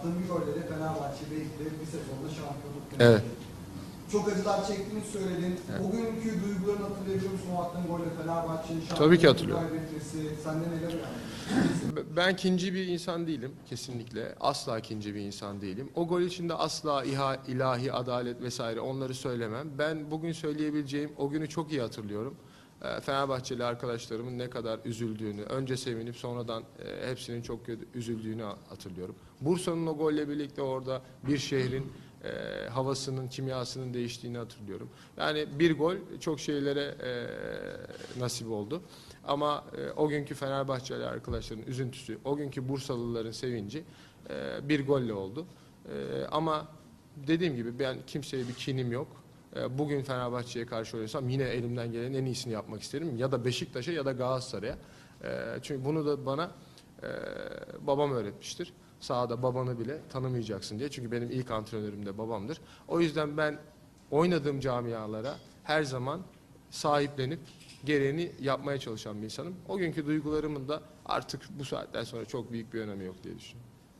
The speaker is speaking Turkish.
Attığım bir golle de Fenerbahçe belki de bir sezonda şampiyonluk Evet. Çok acılar çektiğini söyledin. O günkü duygularını hatırlayabiliyor musun? O attığın golle Fenerbahçe'nin Tabii ki şampiyonluğu hatırlıyorum. kaybetmesi. Sende neler uyandı? Ben ikinci bir insan değilim kesinlikle. Asla ikinci bir insan değilim. O gol içinde asla iha, ilahi adalet vesaire onları söylemem. Ben bugün söyleyebileceğim o günü çok iyi hatırlıyorum. Ee, Fenerbahçeli arkadaşlarımın ne kadar üzüldüğünü, önce sevinip sonradan e, hepsinin çok üzüldüğünü hatırlıyorum. Bursa'nın o golle birlikte orada bir şehrin e, havasının, kimyasının değiştiğini hatırlıyorum. Yani bir gol çok şeylere e, nasip oldu. Ama o günkü Fenerbahçeli arkadaşların üzüntüsü, o günkü Bursalıların sevinci bir golle oldu. Ama dediğim gibi ben kimseye bir kinim yok. E, bugün Fenerbahçe'ye karşı oynuyorsam yine elimden gelenin en iyisini yapmak isterim. Ya da Beşiktaş'a ya da Galatasaray'a. E, çünkü bunu da bana e, babam öğretmiştir. Sahada babanı bile tanımayacaksın diye. Çünkü benim ilk antrenörüm de babamdır. O yüzden ben oynadığım camialara her zaman sahiplenip gereğini yapmaya çalışan bir insanım. O günkü duygularımın da artık bu saatten sonra çok büyük bir önemi yok diye düşünüyorum.